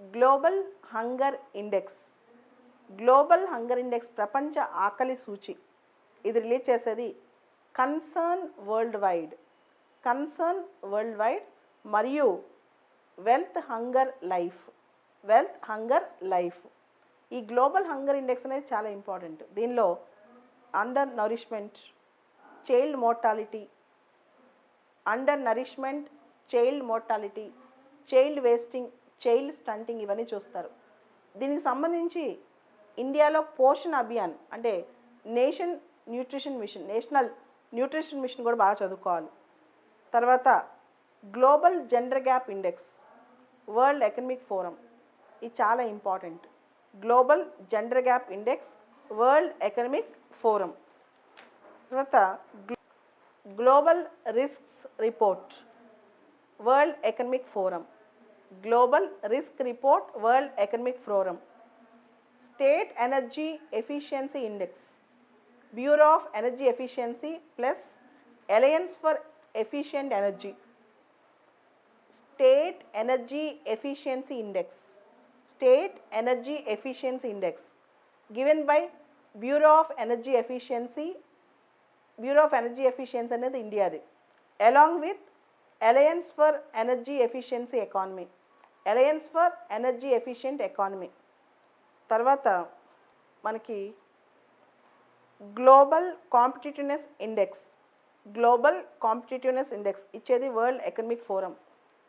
Global hunger index. Global hunger index ప్రపంచ ఆకలి సూచి. ఇది రిలీజ్ చేసేది concern world wide concern world wide మరియు wealth hunger life. Wealth hunger life. ఈ గ్లోబల్ హంగర్ ఇండెక్స్ అనేది చాలా ఇంపార్టెంట్. దీనిలో undernourishment child mortality undernourishment child mortality child wasting child stunting ఇవన్నీ చూస్తారు. దీనికి సంబంధించి ఇండియాలో పోషణ్ అభియాన్ అంటే nation nutrition mission national nutrition mission కూడా బాగా చదువుకోవాలి. తర్వాత global gender gap index world economic forum ఇది చాలా important. Global gender gap index world economic forum. తర్వాత global risks report world economic forum. global risk report world economic forum state energy efficiency index bureau of energy efficiency plus alliance for efficient energy state energy efficiency index state energy efficiency index given by bureau of energy efficiency bureau of energy efficiency అనేది ఇండియాది along with alliance for energy efficiency economy Alliance for energy efficient economy తర్వాత మనకి global competitiveness index global competitiveness index ఇచ్చేది world economic forum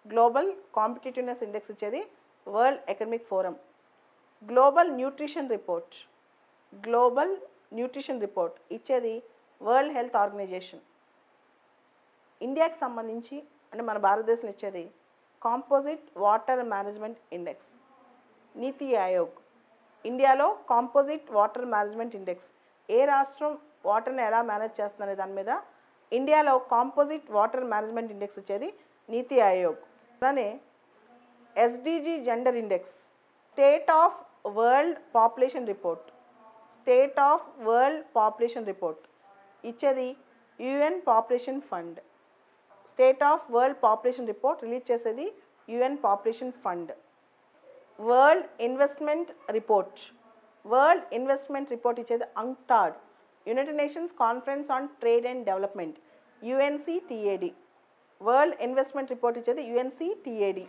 global competitiveness index ఇచ్చేది world economic forum global nutrition report global nutrition report ఇచ్చేది world health organisation ఇండియాకి సంబంధించి అంటే మన భారతదేశంలో ఇచ్చేది composite water management index NITI Aayog ఇండియాలో కాంపోజిట్ వాటర్ మేనేజ్మెంట్ ఇండెక్స్ ఏ రాష్ట్రం వాటర్ని ఎలా మేనేజ్ చేస్తుందనే దాని మీద ఇండియాలో కాంపోజిట్ వాటర్ మేనేజ్మెంట్ ఇండెక్స్ ఇచ్చేది నీతి ఆయోగ్ అలానే SDG gender index state of world population report state of world population report ఇచ్చేది UN population fund state of world population report release చేసేది UN population fund world investment report world investment report ఇచ్చేది UNCTAD united nations conference on trade and development UNCTAD world investment report ఇచ్చేది UNCTAD